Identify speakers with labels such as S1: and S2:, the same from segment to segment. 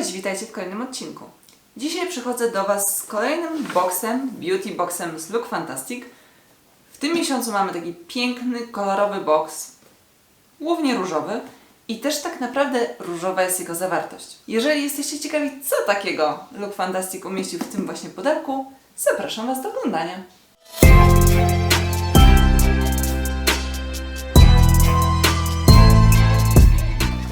S1: Cześć, witajcie w kolejnym odcinku. Dzisiaj przychodzę do Was z kolejnym boxem, beauty boxem z Look Fantastic. W tym miesiącu mamy taki piękny, kolorowy box, głównie różowy i też tak naprawdę różowa jest jego zawartość. Jeżeli jesteście ciekawi, co takiego Look Fantastic umieścił w tym właśnie pudełku, zapraszam Was do oglądania.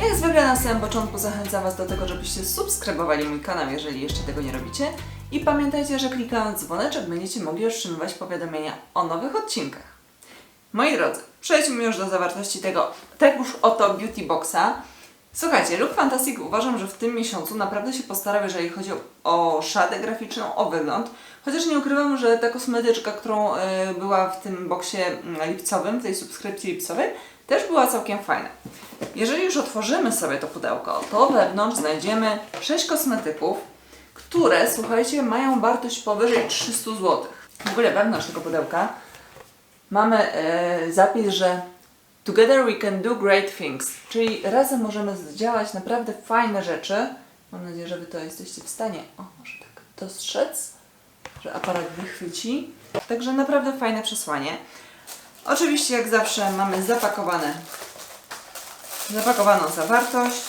S1: Jak zwykle na samym początku zachęcam Was do tego, żebyście subskrybowali mój kanał, jeżeli jeszcze tego nie robicie. I pamiętajcie, że klikając dzwoneczek będziecie mogli otrzymywać powiadomienia o nowych odcinkach. Moi drodzy, przejdźmy już do zawartości tego tegoż oto beauty boxa. Słuchajcie, Look Fantastic uważam, że w tym miesiącu naprawdę się postarał, jeżeli chodzi o szadę graficzną, o wygląd. Chociaż nie ukrywam, że ta kosmetyczka, którą y, była w tym boksie mm, lipcowym, w tej subskrypcji lipcowej, też była całkiem fajna. Jeżeli już otworzymy sobie to pudełko, to wewnątrz znajdziemy 6 kosmetyków, które, słuchajcie, mają wartość powyżej 300 zł. W ogóle wewnątrz tego pudełka mamy e, zapis, że Together we can do great things, czyli razem możemy zdziałać naprawdę fajne rzeczy. Mam nadzieję, że Wy to jesteście w stanie, o może tak, dostrzec, że aparat wychwyci. Także naprawdę fajne przesłanie. Oczywiście, jak zawsze, mamy zapakowane, zapakowaną zawartość,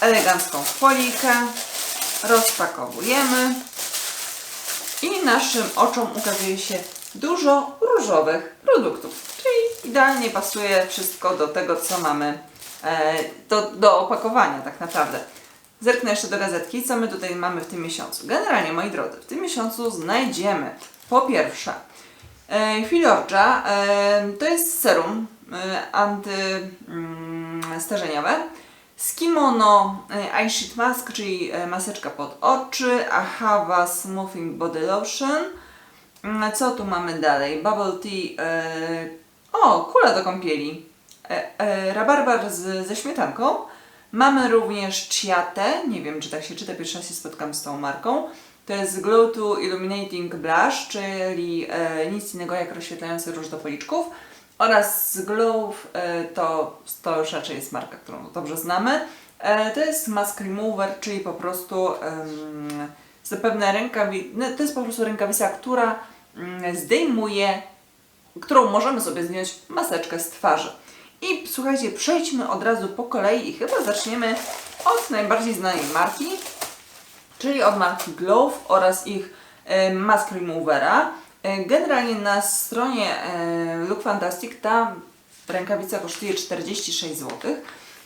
S1: elegancką folikę, rozpakowujemy i naszym oczom ukazuje się dużo różowych produktów. Czyli idealnie pasuje wszystko do tego, co mamy e, do, do opakowania tak naprawdę. Zerknę jeszcze do gazetki, co my tutaj mamy w tym miesiącu. Generalnie, moi drodzy, w tym miesiącu znajdziemy po pierwsze e, to jest serum e, antystarzeniowe. Z kimono e, Eye Sheet Mask, czyli e, maseczka pod oczy, Ahava Smoothing Body Lotion. Mm, Co tu mamy dalej? Bubble Tea. E, o, kula do kąpieli. Rabarbar z, ze śmietanką. Mamy również Ciatę. Nie wiem, czy tak się czyta. Pierwszy raz się spotkam z tą marką. To jest Glow to Illuminating Blush, czyli e, nic innego jak rozświetlający róż do policzków. Oraz z Glow e, to, to już raczej jest marka, którą dobrze znamy. E, to jest Mask Remover, czyli po prostu em, zapewne rękawi... no, to jest po prostu rękawica, która mm, zdejmuje, którą możemy sobie zdjąć maseczkę z twarzy. I słuchajcie, przejdźmy od razu po kolei i chyba zaczniemy od najbardziej znanej marki, czyli od marki Glove oraz ich e, Mask Removera. E, Generalnie na stronie e, Look Fantastic ta rękawica kosztuje 46 zł.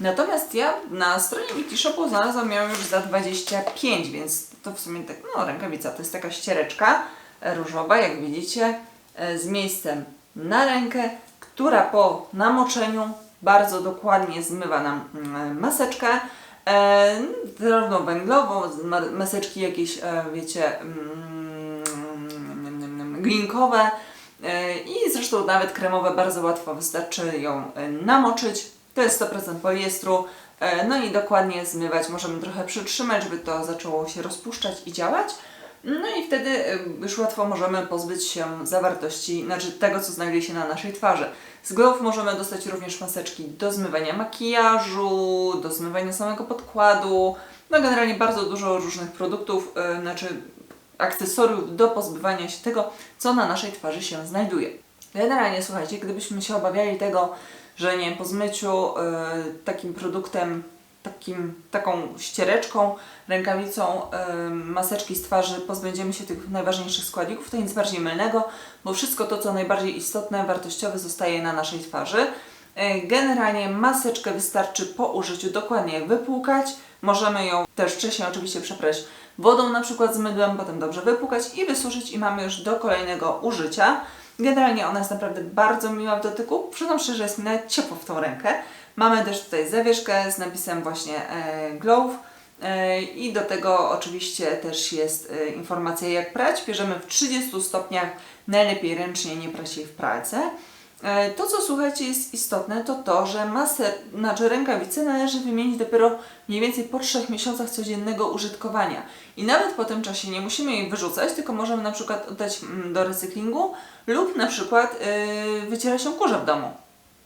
S1: Natomiast ja na stronie Wiki Shopu znalazłam ją już za 25, więc to w sumie tak, no rękawica to jest taka ściereczka różowa, jak widzicie, z miejscem na rękę, która po namoczeniu bardzo dokładnie zmywa nam mm, maseczkę. E, zarówno węglową, maseczki jakieś, e, wiecie, mm, glinkowe e, i zresztą nawet kremowe bardzo łatwo wystarczy ją e, namoczyć. To jest 100% poliestru. No i dokładnie zmywać. Możemy trochę przytrzymać, żeby to zaczęło się rozpuszczać i działać. No i wtedy już łatwo możemy pozbyć się zawartości, znaczy tego, co znajduje się na naszej twarzy. Z Glove możemy dostać również maseczki do zmywania makijażu, do zmywania samego podkładu. No generalnie bardzo dużo różnych produktów, e, znaczy akcesoriów do pozbywania się tego, co na naszej twarzy się znajduje. Generalnie słuchajcie, gdybyśmy się obawiali tego, że nie po zmyciu e, takim produktem, takim, taką ściereczką, rękawicą maseczki z twarzy pozbędziemy się tych najważniejszych składników, to nic bardziej mylnego, bo wszystko to, co najbardziej istotne, wartościowe zostaje na naszej twarzy. E, Generalnie maseczkę wystarczy po użyciu dokładnie wypłukać. Możemy ją też wcześniej oczywiście przeprać wodą, na przykład z mydłem, potem dobrze wypłukać i wysuszyć i mamy już do kolejnego użycia. Generalnie ona jest naprawdę bardzo miła w dotyku. Przyznam szczerze, jest mi nawet ciepło w tą rękę. Mamy też tutaj zawieszkę z napisem właśnie e, Glove. E, I do tego oczywiście też jest e, informacja jak prać. Bierzemy w 30 stopniach, najlepiej ręcznie, nie prać jej w pralce. To, co słuchajcie, jest istotne, to to, że masę, znaczy rękawice należy wymienić dopiero mniej więcej po 3 miesiącach codziennego użytkowania. I nawet po tym czasie nie musimy jej wyrzucać, tylko możemy na przykład oddać mm, do recyklingu lub na przykład yy, wycierać ją kurze w domu.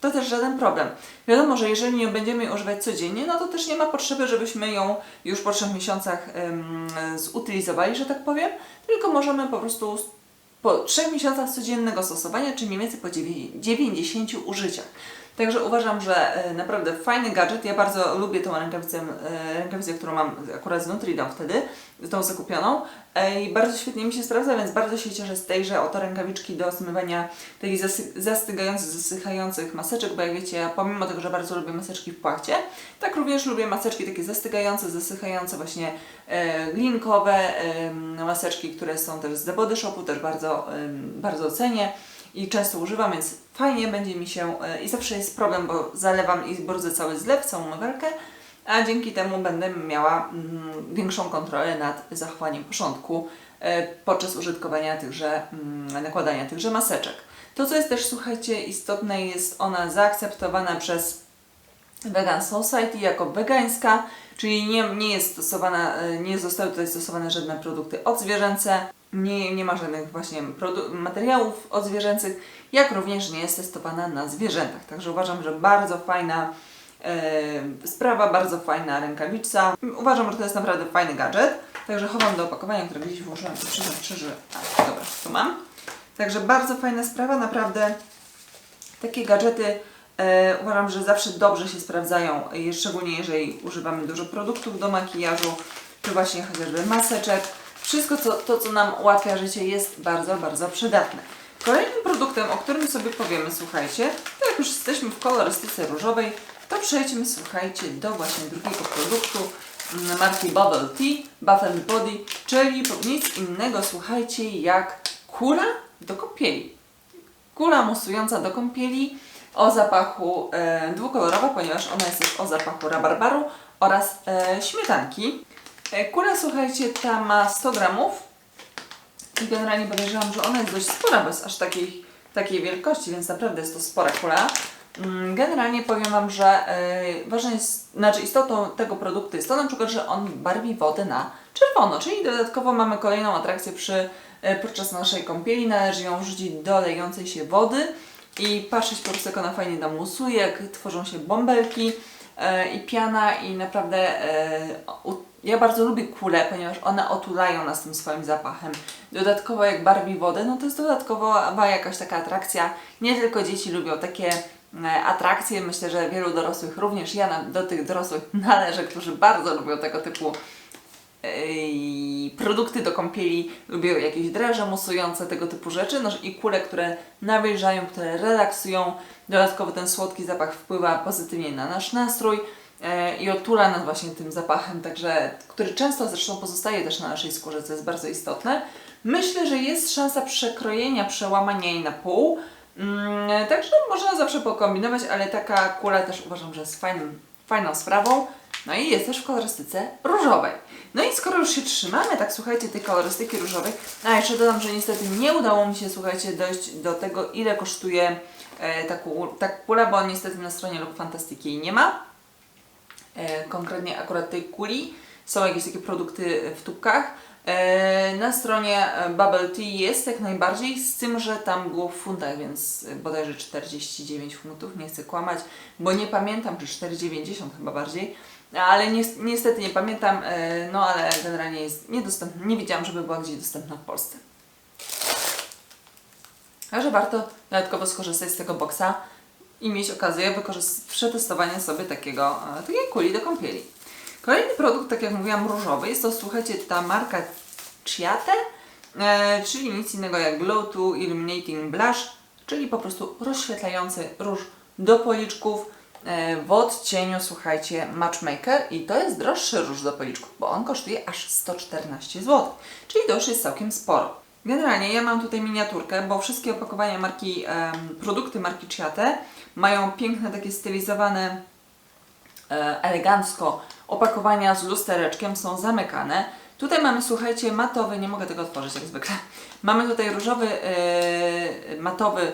S1: To też żaden problem. Wiadomo, że jeżeli nie będziemy jej używać codziennie, no to też nie ma potrzeby, żebyśmy ją już po 3 miesiącach ym, zutylizowali, że tak powiem, tylko możemy po prostu po 3 miesiącach codziennego stosowania, czy mniej więcej po dziewię- 90 użyciach. Także uważam, że e, naprawdę fajny gadżet. Ja bardzo lubię tą rękawicę, e, rękawicę którą mam akurat z Nutridą wtedy, tą zakupioną. E, I bardzo świetnie mi się sprawdza, więc bardzo się cieszę z tejże oto rękawiczki do zmywania takich zastygających, zasychających maseczek, bo jak wiecie, pomimo tego, że bardzo lubię maseczki w płachcie, tak również lubię maseczki takie zastygające, zasychające, właśnie e, glinkowe, e, maseczki, które są też z The Body Shopu, też bardzo, e, bardzo cenię i często używam, więc fajnie będzie mi się e, i zawsze jest problem, bo zalewam i brudzę cały zlew, całą mywerkę, a dzięki temu będę miała mm, większą kontrolę nad zachowaniem porządku e, podczas użytkowania tychże, mm, nakładania tychże maseczek. To, co jest też, słuchajcie, istotne, jest ona zaakceptowana przez Vegan Society jako wegańska, czyli nie, nie jest stosowana, e, nie zostały tutaj stosowane żadne produkty odzwierzęce, nie, nie ma żadnych właśnie materiałów odzwierzęcych, jak również nie jest testowana na zwierzętach. Także uważam, że bardzo fajna e, sprawa, bardzo fajna rękawica. Uważam, że to jest naprawdę fajny gadżet. Także chowam do opakowania, które gdzieś włożyłam i przyznam szczerze, a dobra, tu mam. Także bardzo fajna sprawa, naprawdę takie gadżety uważam, że zawsze dobrze się sprawdzają, e, szczególnie jeżeli używamy dużo produktów do makijażu, czy właśnie chociażby maseczek. Wszystko co, to, co nam ułatwia życie jest bardzo, bardzo przydatne. Kolejnym produktem, o którym sobie powiemy, słuchajcie, to jak już jesteśmy w kolorystyce różowej, to przejdźmy, słuchajcie, do właśnie drugiego produktu mm, marki Bubble Tea, Bath and Body, czyli nic innego, słuchajcie, jak kula do kąpieli kula musująca do kąpieli o zapachu e, dwukolorowa, ponieważ ona jest też o zapachu rabarbaru oraz e, śmietanki. E, kula, słuchajcie, ta ma 100 gramów i generalnie podejrzewam, że ona jest dość spora, bez aż takiej, takiej wielkości, więc naprawdę jest to spora kula. Mm, Generalnie powiem Wam, że e, ważne jest, znaczy istotą tego produktu jest to na przykład, że on barwi wodę na czerwono, czyli dodatkowo mamy kolejną atrakcję przy, e, podczas naszej kąpieli. Należy ją wrzucić do lejącej się wody i patrzeć po prostu jak ona fajnie tam musuje, jak tworzą się bąbelki e, i piana i naprawdę e, ja bardzo lubię kule, ponieważ one otulają nas tym swoim zapachem. Dodatkowo jak barwi wodę, no to jest dodatkowa jakaś taka atrakcja. Nie tylko dzieci lubią takie e, atrakcje, myślę, że wielu dorosłych również. Ja do tych dorosłych należę, którzy bardzo lubią tego typu produkty do kąpieli, lubię jakieś dreże musujące, tego typu rzeczy, no i kule, które nawilżają, które relaksują. Dodatkowo ten słodki zapach wpływa pozytywnie na nasz nastrój e, i otula nas właśnie tym zapachem, także, który często zresztą pozostaje też na naszej skórze, co jest bardzo istotne. Myślę, że jest szansa przekrojenia, przełamania jej na pół, mm, także można zawsze pokombinować, ale taka kula też uważam, że jest fajnym, fajną sprawą. No i jest też w kolorystyce różowej. No i skoro już się trzymamy, tak słuchajcie, tej kolorystyki różowej, a jeszcze dodam, że niestety nie udało mi się, słuchajcie, dojść do tego, ile kosztuje e, ta, ku, ta kula, bo niestety na stronie lub Fantastyki nie ma. E, konkretnie akurat tej kuli. Są jakieś takie produkty w tubkach. E, na stronie e, Bubble Tea jest jak najbardziej, z tym, że tam było w funtach, więc bodajże 49 funtów, nie chcę kłamać, bo nie pamiętam, czy 4,90 chyba bardziej, ale ni niestety nie pamiętam, e, no ale generalnie jest niedostępna, nie widziałam, żeby była gdzieś dostępna w Polsce. Także warto dodatkowo skorzystać z tego boksa i mieć okazję przetestowania sobie takiego, e, takiej kuli do kąpieli. Kolejny produkt, tak jak mówiłam, różowy, jest to, słuchajcie, ta marka Ciate, e, czyli nic innego jak Glow to Illuminating Blush, czyli po prostu rozświetlający róż do policzków w odcieniu, słuchajcie, Matchmaker i to jest droższy róż do policzków, bo on kosztuje aż 114 zł, czyli to już jest całkiem sporo. Generalnie ja mam tutaj miniaturkę, bo wszystkie opakowania marki, produkty marki Ciate mają piękne takie stylizowane e, elegancko opakowania z lustereczkiem są zamykane. Tutaj mamy, słuchajcie, matowy, nie mogę tego otworzyć jak zwykle. Mamy tutaj różowy, e, matowy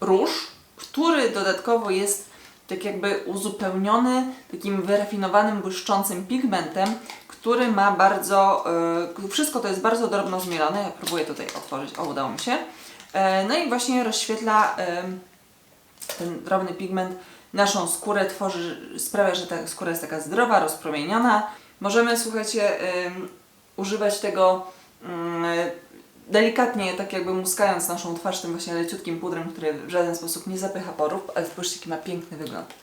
S1: róż, który dodatkowo jest tak jakby uzupełniony takim wyrafinowanym, błyszczącym pigmentem, który ma bardzo, e, wszystko to jest bardzo drobno zmielone. Ja próbuję tutaj otworzyć, o udało mi się. E, no i właśnie rozświetla em, ten drobny pigment naszą skórę tworzy, sprawia, że ta skóra jest taka zdrowa, rozpromieniona. Możemy, słuchajcie, używać tego ym, delikatnie, tak jakby muskając naszą twarz tym właśnie leciutkim pudrem, który w żaden sposób nie zapycha porów, ale spójrzcie, jaki ma piękny wygląd.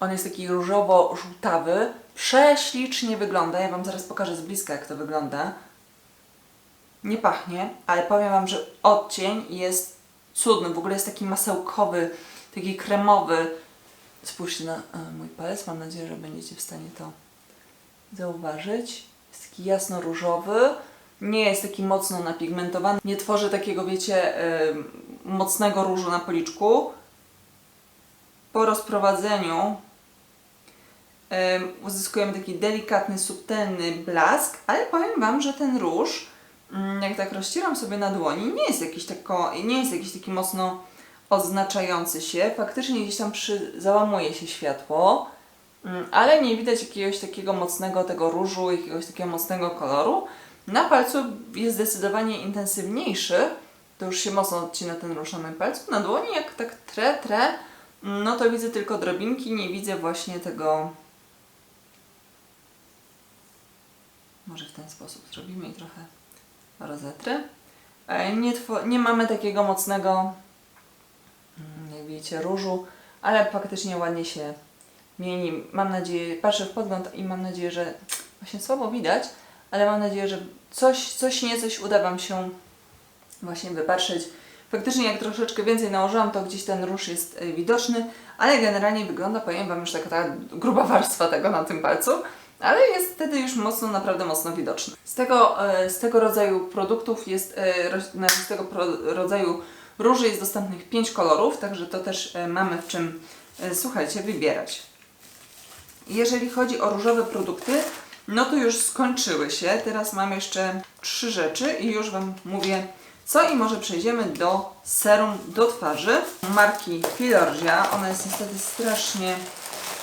S1: On jest taki różowo-żółtawy, prześlicznie wygląda. Ja Wam zaraz pokażę z bliska, jak to wygląda. Nie pachnie, ale powiem Wam, że odcień jest cudny. W ogóle jest taki masełkowy, taki kremowy. Spójrzcie na e, mój palec. Mam nadzieję, że będziecie w stanie to zauważyć. Jest taki jasno-różowy. Nie jest taki mocno napigmentowany. Nie tworzy takiego, wiecie, mocnego różu na policzku. Po rozprowadzeniu em, uzyskujemy taki delikatny, subtelny blask, ale powiem Wam, że ten róż, mm, jak tak rozcieram sobie na dłoni, nie jest jakiś, tako, nie jest jakiś taki mocno odznaczający się. Faktycznie gdzieś tam przy, załamuje się światło, mm, ale nie widać jakiegoś takiego mocnego tego różu, jakiegoś takiego mocnego koloru. Na palcu jest zdecydowanie intensywniejszy, to już się mocno odcina ten róż na moim palcu. Na dłoni jak tak trę, trę, no to widzę tylko drobinki, nie widzę właśnie tego... Może w ten sposób zrobimy i trochę rozetrę. E, Nie, nie mamy takiego mocnego, mm, jak widzicie, różu, ale faktycznie ładnie się mieni. Mam nadzieję, patrzę w podgląd i mam nadzieję, że właśnie słabo widać, ale mam nadzieję, że coś, coś nie coś uda Wam się właśnie wypatrzeć. Faktycznie jak troszeczkę więcej nałożyłam, to gdzieś ten róż jest e, widoczny, ale generalnie wygląda, powiem Wam, już taka ta gruba warstwa tego na tym palcu, ale jest wtedy już mocno, naprawdę mocno widoczny. Z tego, e, z tego rodzaju produktów jest, e, na- z tego rodzaju róży jest dostępnych 5 kolorów, także to też mamy w czym, słuchajcie, wybierać. Jeżeli chodzi o różowe produkty, no to już skończyły się. Teraz mam jeszcze trzy rzeczy i już Wam mówię co i może przejdziemy do serum do twarzy marki Filorgia. Ona jest niestety strasznie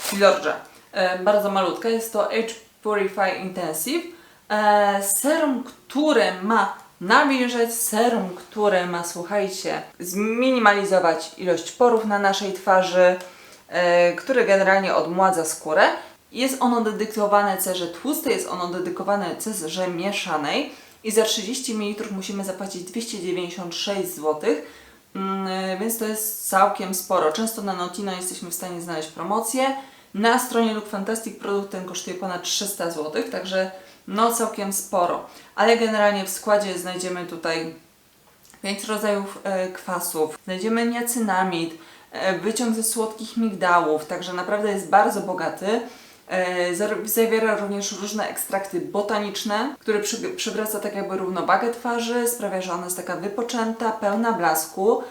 S1: Filorgia. E, bardzo malutka. Jest to Age Purify Intensive. E, serum, które ma nawilżać, serum, które ma, słuchajcie, zminimalizować ilość porów na naszej twarzy, e, które generalnie odmładza skórę. Jest ono dedykowane cerze tłustej, jest ono dedykowane cerze mieszanej i za 30 ml musimy zapłacić 296 zł, mm, więc to jest całkiem sporo. Często na Notino jesteśmy w stanie znaleźć promocję. Na stronie Look Fantastic produkt ten kosztuje ponad 300 zł, także no całkiem sporo. Ale generalnie w składzie znajdziemy tutaj pięć rodzajów e, kwasów. Znajdziemy niacynamid, e, wyciąg ze słodkich migdałów, także naprawdę jest bardzo bogaty. E, Zawiera również różne ekstrakty botaniczne, które przy, przywraca tak jakby równowagę twarzy, sprawia, że ona jest taka wypoczęta, pełna blasku.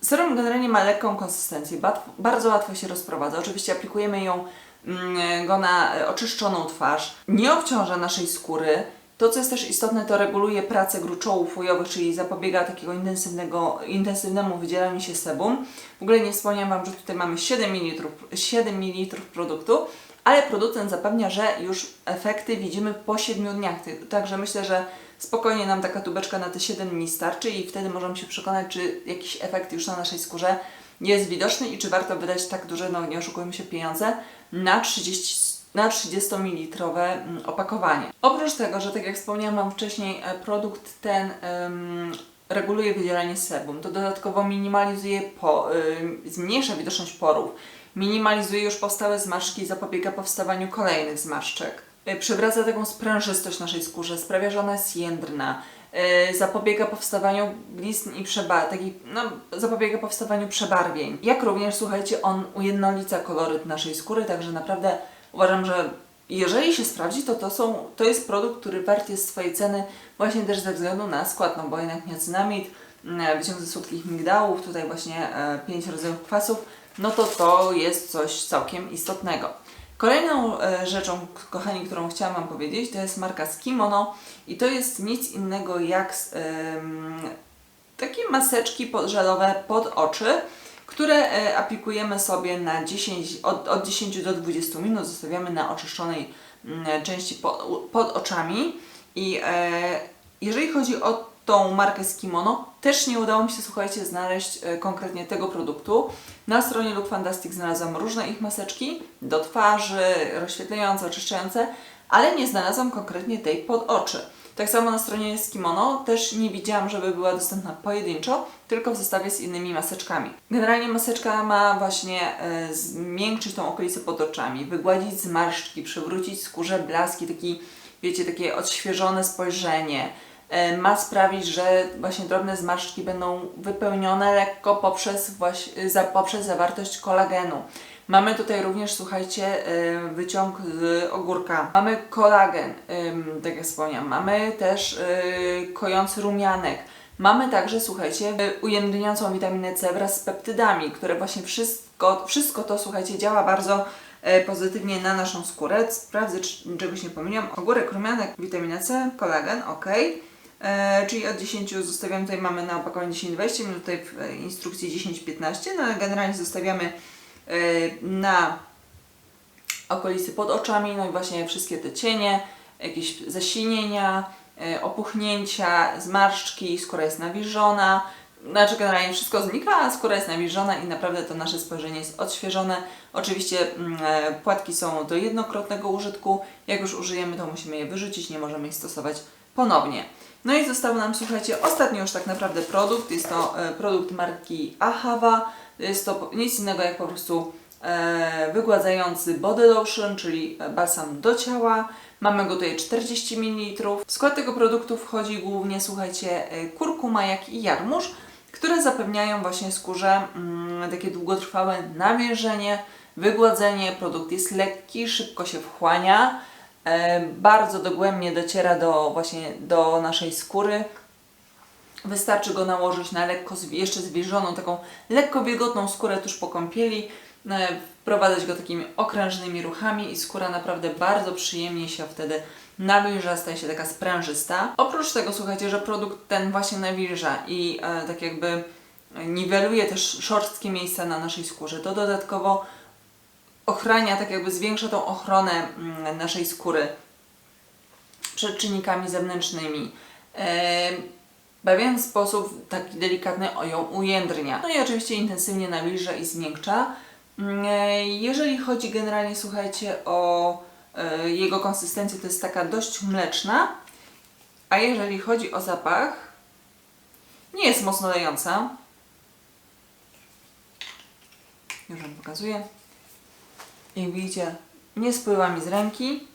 S1: Serum generalnie ma lekką konsystencję, bardzo łatwo się rozprowadza. Oczywiście aplikujemy ją mm, go na oczyszczoną twarz. Nie obciąża naszej skóry. To, co jest też istotne, to reguluje pracę gruczołów ujowych, czyli zapobiega takiego intensywnego, intensywnemu wydzielaniu się sebum. W ogóle nie wspomniałam Wam, że tutaj mamy 7 ml, 7 ml produktu, ale producent zapewnia, że już efekty widzimy po 7 dniach. Także myślę, że spokojnie nam taka tubeczka na te 7 dni starczy i wtedy możemy się przekonać, czy jakiś efekt już na naszej skórze jest widoczny i czy warto wydać tak duże, no nie oszukujmy się, pieniądze na 30 na 30 ml opakowanie. Oprócz tego, że tak jak wspomniałam Wam wcześniej, e, produkt ten em, reguluje wydzielanie sebum, to dodatkowo minimalizuje, po, ym, zmniejsza widoczność porów, minimalizuje już powstałe zmarszczki i zapobiega powstawaniu kolejnych zmarszczek. Y, Przywraca taką sprężystość naszej skórze, sprawia, że ona jest jędrna, y, zapobiega powstawaniu blizn i przeba- taki, no, zapobiega powstawaniu przebarwień. Jak również, słuchajcie, on ujednolica koloryt naszej skóry, także naprawdę uważam, że jeżeli się sprawdzi, to to, są, to jest produkt, który wart jest swojej ceny właśnie też ze względu na skład, no bo jednak niacynamid, mm, wyciąg ze słodkich migdałów, tutaj właśnie e, pięć rodzajów kwasów, no to to jest coś całkiem istotnego. Kolejną e, rzeczą, kochani, którą chciałam Wam powiedzieć, to jest marka Skimono i to jest nic innego jak takie maseczki żelowe pod oczy, które e, aplikujemy sobie na 10, od, od 10 do 20 minut, zostawiamy na oczyszczonej mm, części pod, pod oczami i e, jeżeli chodzi o tą markę z kimono. Też nie udało mi się, słuchajcie, znaleźć e, konkretnie tego produktu. Na stronie Look Fantastic znalazłam różne ich maseczki do twarzy, rozświetlające, oczyszczające, ale nie znalazłam konkretnie tej pod oczy. Tak samo na stronie z kimono też nie widziałam, żeby była dostępna pojedynczo, tylko w zestawie z innymi maseczkami. Generalnie maseczka ma właśnie e, zmiękczyć tą okolicę pod oczami, wygładzić zmarszczki, przywrócić skórze blaski, taki, wiecie, takie odświeżone spojrzenie. E, ma sprawić, że właśnie drobne zmarszczki będą wypełnione lekko poprzez, właśnie, za, poprzez zawartość kolagenu. Mamy tutaj również, słuchajcie, e, wyciąg z ogórka. Mamy kolagen, tak jak wspomniałam. Mamy też y, kojący rumianek. Mamy także, słuchajcie, y, ujędrniającą witaminę C wraz z peptydami, które właśnie wszystko, wszystko to, słuchajcie, działa bardzo e, pozytywnie na naszą skórę. Sprawdzę, czy czegoś nie pomyliłam. Ogórek, rumianek, witamina C, kolagen, ok. E, czyli od 10 zostawiamy, tutaj mamy na opakowaniu 10-20 minut, tutaj w e, instrukcji 10-15, no ale generalnie zostawiamy e, na okolicy pod oczami, no i właśnie wszystkie te cienie, jakieś zasilnienia, e, opuchnięcia, zmarszczki, skóra jest nawilżona, znaczy generalnie wszystko znika, a skóra jest nawilżona i naprawdę to nasze spojrzenie jest odświeżone. Oczywiście mm, e, płatki są do jednokrotnego użytku, jak już użyjemy to musimy je wyrzucić, nie możemy ich stosować ponownie. No i został nam, słuchajcie, ostatni już tak naprawdę produkt, jest to e, produkt marki Ahava, jest to nic innego jak po prostu e, wygładzający body lotion, czyli balsam do ciała. Mamy go tutaj 40 ml. W skład tego produktu wchodzi głównie, słuchajcie, e, kurkuma, jak i jarmuż, które zapewniają właśnie skórze mm, takie długotrwałe nawilżenie, wygładzenie. Produkt jest lekki, szybko się wchłania, e, bardzo dogłębnie dociera do właśnie do naszej skóry. Wystarczy go nałożyć na lekko jeszcze zwilżoną, taką lekko wilgotną skórę tuż po kąpieli, e, wprowadzać go takimi okrężnymi ruchami i skóra naprawdę bardzo przyjemnie się wtedy nawilża, staje się taka sprężysta. Oprócz tego, słuchajcie, że produkt ten właśnie nawilża i e, tak jakby niweluje też szorstkie miejsca na naszej skórze, to dodatkowo ochrania, tak jakby zwiększa tą ochronę mm, naszej skóry przed czynnikami zewnętrznymi. E, pewien sposób taki delikatny ją ujędrnia. No i oczywiście intensywnie nawilża i zmiękcza. Mm, e, Jeżeli chodzi generalnie, słuchajcie, o e, jego konsystencję, to jest taka dość mleczna, a jeżeli chodzi o zapach, nie jest mocno lejąca. Już Wam pokazuję. Jak widzicie, nie spływa mi z ręki.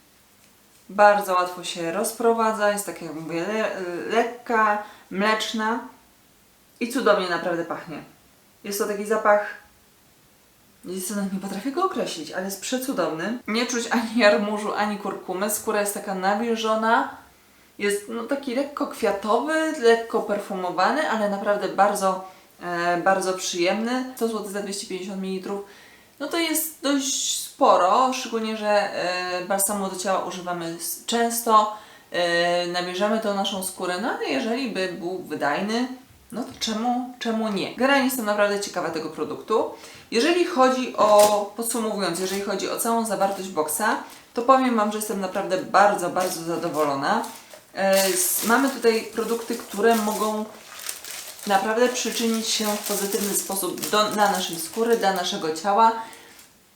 S1: Bardzo łatwo się rozprowadza, jest tak jak mówię, le, lekka, mleczna i cudownie naprawdę pachnie. Jest to taki zapach, jest, nie potrafię go określić, ale jest przecudowny. Nie czuć ani jarmużu, ani kurkumy. Skóra jest taka nawilżona. Jest no, taki lekko kwiatowy, lekko perfumowany, ale naprawdę bardzo, e, bardzo przyjemny. 100 zł za 250 ml. No to jest dość sporo, szczególnie, że e, balsamu do ciała używamy często, e, nawilżamy tą naszą skórę, no ale jeżeli by był wydajny, no to czemu, czemu nie? Generalnie jestem naprawdę ciekawa tego produktu. Jeżeli chodzi o, podsumowując, jeżeli chodzi o całą zawartość boxa, to powiem Wam, że jestem naprawdę bardzo, bardzo zadowolona. E, mamy tutaj produkty, które mogą naprawdę przyczynić się w pozytywny sposób do, dla naszej skóry, dla naszego ciała.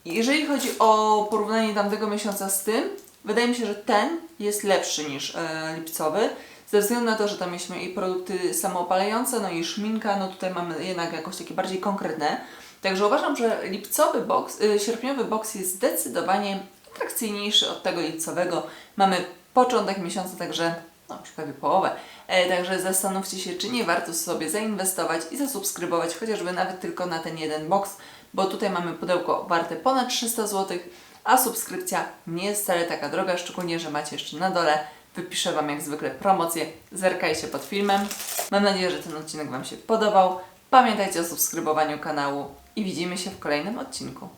S1: Jeżeli chodzi o porównanie tamtego miesiąca z tym, wydaje mi się, że ten jest lepszy niż e, lipcowy. Ze względu na to, że tam mieliśmy i produkty samoopalające, no i szminka, no tutaj mamy jednak jakoś takie bardziej konkretne. Także uważam, że lipcowy box, y, sierpniowy box jest zdecydowanie atrakcyjniejszy od tego lipcowego. Mamy początek miesiąca, także no już prawie połowę. E, także zastanówcie się, czy nie warto sobie zainwestować i zasubskrybować chociażby nawet tylko na ten jeden box, bo tutaj mamy pudełko warte ponad 300 zł, a subskrypcja nie jest wcale taka droga, szczególnie, że macie jeszcze na dole. Wypiszę Wam jak zwykle promocję, zerkajcie pod filmem. Mam nadzieję, że ten odcinek Wam się podobał. Pamiętajcie o subskrybowaniu kanału i widzimy się w kolejnym odcinku.